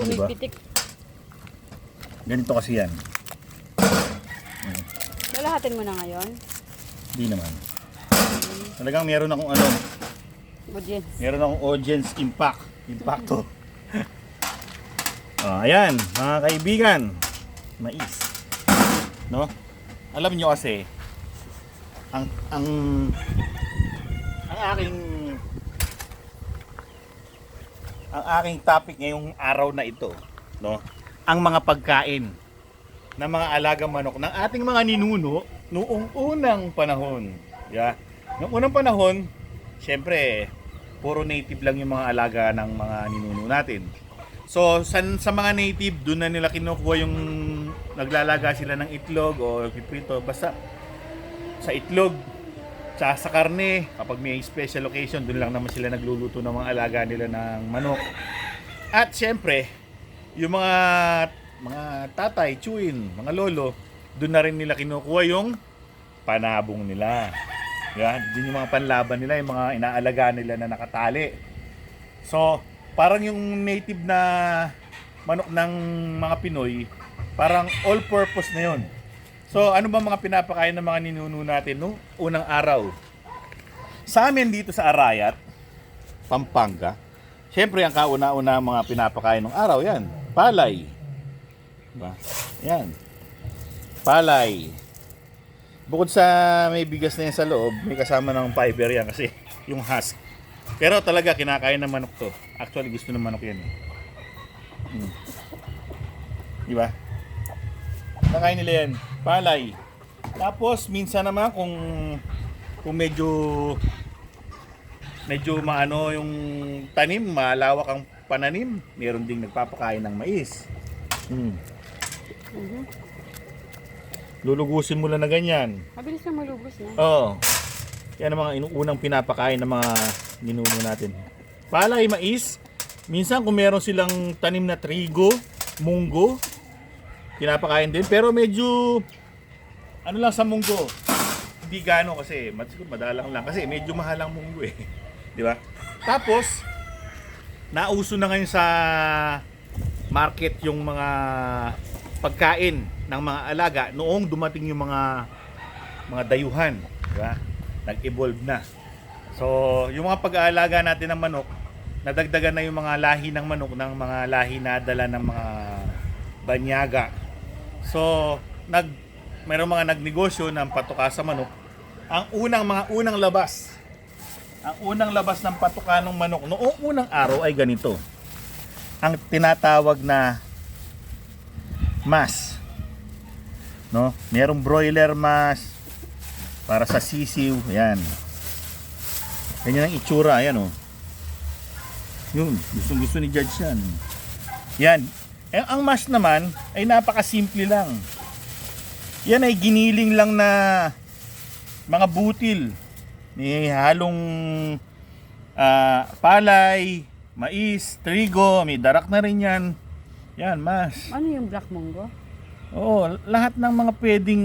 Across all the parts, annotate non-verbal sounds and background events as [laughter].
Diba? Pumipitik. Ganito kasi yan. Lalahatin mo na ngayon. Hindi naman. Talagang meron akong ano, yan. meron akong audience impact. Impacto. oh, [laughs] ayan, mga kaibigan. Mais. No? Alam nyo kasi, ang, ang, ang aking, ang aking topic ngayong araw na ito, no? Ang mga pagkain ng mga alagang manok ng ating mga ninuno noong unang panahon. Yeah. Noong unang panahon, syempre, puro native lang yung mga alaga ng mga ninuno natin. So, sa, sa mga native, doon na nila kinukuha yung naglalaga sila ng itlog o piprito. Basta sa itlog, sa, sa karne, kapag may special occasion, doon lang naman sila nagluluto ng mga alaga nila ng manok. At syempre, yung mga mga tatay, chewin, mga lolo, doon na rin nila kinukuha yung panabong nila. Yan, din yung mga panlaban nila, yung mga inaalaga nila na nakatali. So, parang yung native na manok ng mga Pinoy, parang all-purpose na yon. So, ano ba mga pinapakain ng mga ninuno natin no? Unang araw. Sa amin dito sa Arayat, Pampanga, syempre ang kauna-una mga pinapakain ng araw, yan, palay. Diba? Yan. Palay. Bukod sa may bigas na yan sa loob, may kasama ng fiber yan kasi [laughs] yung husk. Pero talaga kinakain ng manok to. Actually gusto ng manok yan. eh. Hmm. Di ba? Nakain nila yan. Palay. Tapos minsan naman kung kung medyo medyo maano yung tanim, malawak ang pananim, meron ding nagpapakain ng mais. Hmm. Mhm. Lulugusin mo lang na ganyan. Mabilis na malubos na. Oo. Yan ang mga inuunang pinapakain ng mga ninuno natin. Palay, mais. Minsan kung meron silang tanim na trigo, munggo, pinapakain din. Pero medyo, ano lang sa munggo, hindi gano kasi, madalang lang. Kasi medyo mahal ang munggo eh. [laughs] Di ba? Tapos, nauso na ngayon sa market yung mga pagkain ng mga alaga noong dumating yung mga mga dayuhan, di ba? Nag-evolve na. So, yung mga pag-aalaga natin ng manok, nadagdagan na yung mga lahi ng manok ng mga lahi na dala ng mga banyaga. So, nag mayroong mga nagnegosyo ng patuka sa manok. Ang unang mga unang labas, ang unang labas ng patuka ng manok noong unang araw ay ganito. Ang tinatawag na mas. No? Merong broiler mas para sa sisiw, ayan. Ganyan ang itsura, ayan oh. Yun, gusto gusto ni Judge yan. Yan. Eh, ang mas naman ay napakasimple lang. Yan ay giniling lang na mga butil. May halong ah, palay, mais, trigo, may darak na rin yan. Yan, mas. Ano yung black mungo? Oo, lahat ng mga pwedeng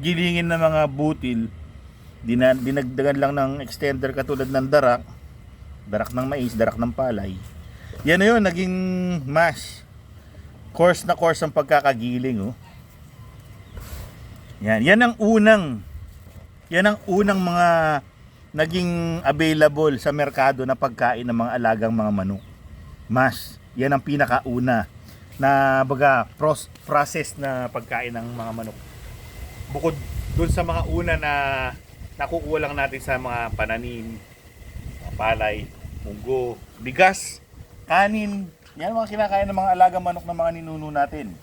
gilingin na mga butil, dina, dinagdagan lang ng extender katulad ng darak, darak ng mais, darak ng palay. Yan na yun, naging mash. Course na course ang pagkakagiling, oh. Yan, yan ang unang, yan ang unang mga naging available sa merkado na pagkain ng mga alagang mga manok. Mash, yan ang pinakauna na baga pros, process na pagkain ng mga manok. Bukod dun sa mga una na nakukuha lang natin sa mga pananim, palay, munggo, bigas, kanin, yan mga kinakain ng mga alagang manok ng mga ninuno natin.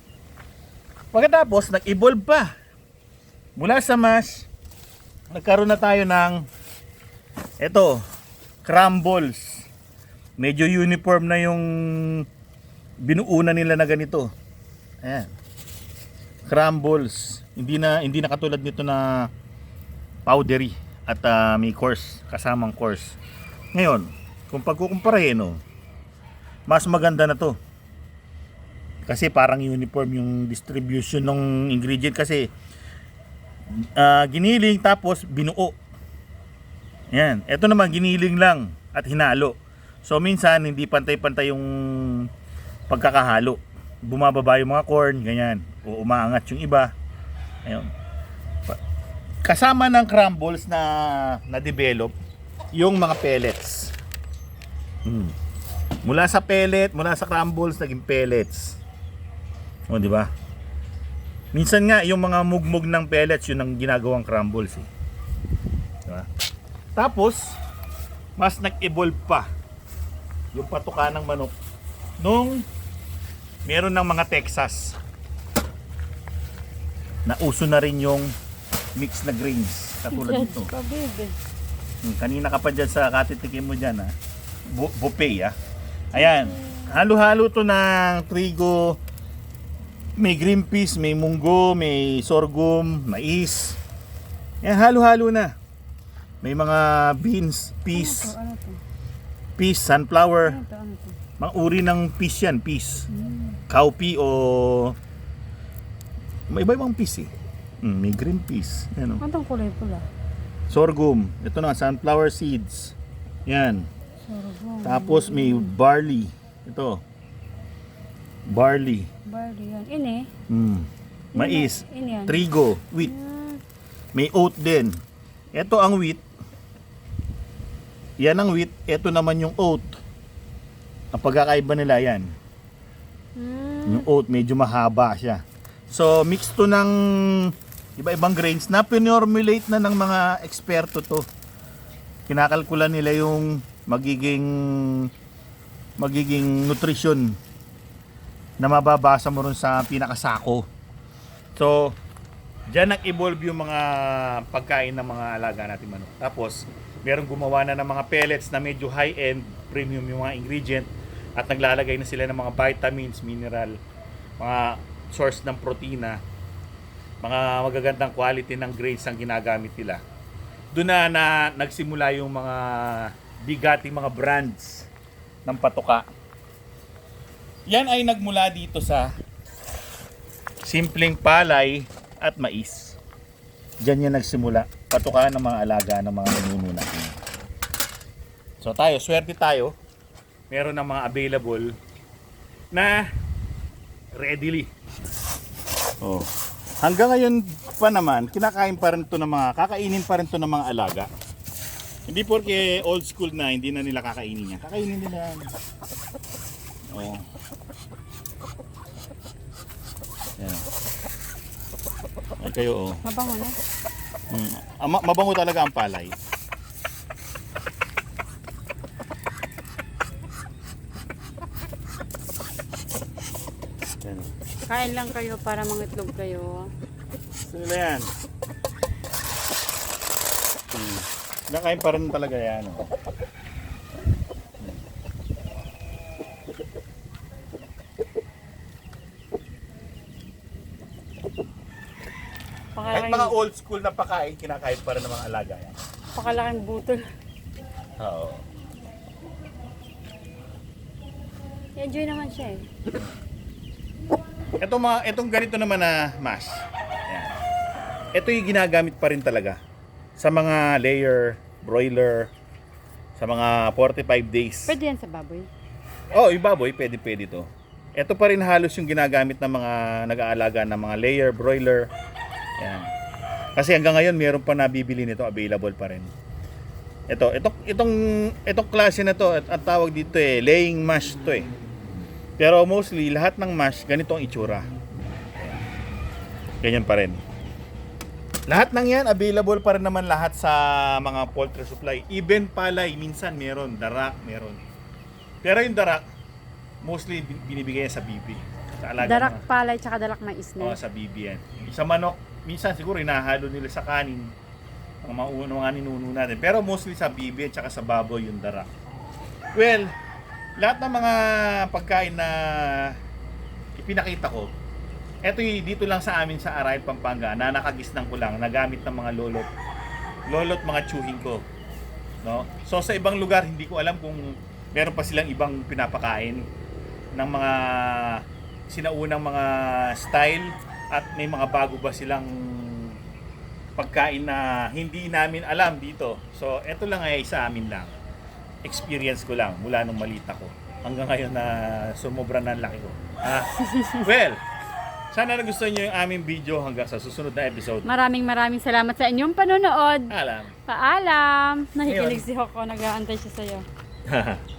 Pagkatapos, nag-evolve pa. Mula sa mash, nagkaroon na tayo ng eto, crumbles. Medyo uniform na yung binuuna nila na ganito. Ayan. Crumbles. Hindi na hindi na katulad nito na powdery at ah, may coarse, kasamang coarse. Ngayon, kung pagkukumparahin, no, mas maganda na to. Kasi parang uniform yung distribution ng ingredient kasi ah, giniling tapos binuo. Yan. Ito naman giniling lang at hinalo. So minsan hindi pantay-pantay yung pagkakahalo. Bumababa yung mga corn, ganyan. O umaangat yung iba. Ayun. Kasama ng crumbles na na-develop, yung mga pellets. Hmm. Mula sa pellet, mula sa crumbles, naging pellets. O, di ba? Minsan nga, yung mga mugmug ng pellets, yun ang ginagawang crumbles. Eh. Di ba? Tapos, mas nag-evolve pa yung patuka ng manok nung meron ng mga Texas na uso na rin yung mix na grains katulad nito. Hmm, kanina ka pa dyan sa katitikim mo dyan ha. Bu- buffet ha. Ayan. Halo-halo to ng trigo. May green peas, may munggo, may sorghum, mais. Yan, halo-halo na. May mga beans, peas, Ano to? peas, sunflower. Ano to? Ano to? Mga uri ng peas yan, peas. Mm. Cowpea o... May iba-ibang peas eh. Hmm, may green peas. Ano tong kulay pula? Sorghum. Ito na, sunflower seeds. Yan. Sorghum. Tapos may barley. Ito. Barley. Barley yan. Ini. Mm. Mais. Ini yan. Trigo. Wheat. Ah, May oat din. Ito ang wheat. Yan ang wheat. Ito naman yung oat. Ang pagkakaiba nila yan. mm. Yung oat medyo mahaba siya. So mix to ng iba-ibang grains na pinormulate na ng mga eksperto to. Kinakalkula nila yung magiging magiging nutrition na mababasa mo rin sa pinakasako. So, Diyan nag-evolve yung mga pagkain ng mga alaga natin manok. Tapos, merong gumawa na ng mga pellets na medyo high-end, premium yung mga ingredient at naglalagay na sila ng mga vitamins, mineral, mga source ng protina, mga magagandang quality ng grains ang ginagamit nila. Doon na, na nagsimula yung mga bigating mga brands ng patoka. Yan ay nagmula dito sa simpleng palay at mais. Diyan yan nagsimula. Patukaan ng mga alaga ng mga ninuno natin. So tayo, swerte tayo. Meron ng mga available na readily. Oh. Hanggang ngayon pa naman, kinakain pa rin to ng mga, kakainin pa rin to ng mga alaga. Hindi porque old school na, hindi na nila kakainin yan. Kakainin nila. Oh. Yan. Ay kayo oh. Mabango na. Mm. Ah, ma- mabango talaga ang palay. Yan. Kain lang kayo para mangitlog kayo. Sino na yan? Hmm. Nakain pa rin talaga yan. Oh. Kahit Pakalaking, mga old school na pakain, kinakain pa rin ng mga alaga yan. pakalaking butol. Oo. Enjoy naman siya eh. Ito mga, itong ganito naman na mash. Yan. Ito yung ginagamit pa rin talaga sa mga layer, broiler, sa mga 45 days. Pwede yan sa baboy. Oh, yung baboy, pwede pwede to. Ito pa rin halos yung ginagamit ng mga nag-aalaga ng mga layer, broiler. Yan. Kasi hanggang ngayon meron pa nabibili nito, available pa rin. Ito, itong itong itong klase na to, at, at tawag dito eh, laying mash to eh. Pero mostly lahat ng mash ganito ang itsura. Ganyan pa rin. Lahat ng yan available pa rin naman lahat sa mga poultry supply. Even palay minsan meron, darak meron. Pero yung darak mostly bin- binibigay sa bibi. Sa alaga Darak mga- palay tsaka darak mais Oo, na. sa bibi yan. Sa manok, minsan siguro inahalo nila sa kanin. Ang mga mga ninuno natin. Pero mostly sa bibi at saka sa baboy yung darak. Well, lahat ng mga pagkain na ipinakita ko, eto y- dito lang sa amin sa Aral, Pampanga, na nakagisnang ko lang, nagamit ng mga lolot. Lolot mga tsuhin ko. No? So sa ibang lugar, hindi ko alam kung meron pa silang ibang pinapakain ng mga sinaunang mga style at may mga bago ba silang pagkain na hindi namin alam dito. So, eto lang ay sa amin lang. Experience ko lang mula nung malita ko. hanggang ngayon na sumobra na laki ko. Ah, well, sana nagustuhan nyo yung aming video hanggang sa susunod na episode. Maraming maraming salamat sa inyong panonood. Alam. Paalam. Nakikinig Ayun. si Hoko. Nag-aantay siya sa'yo. [laughs]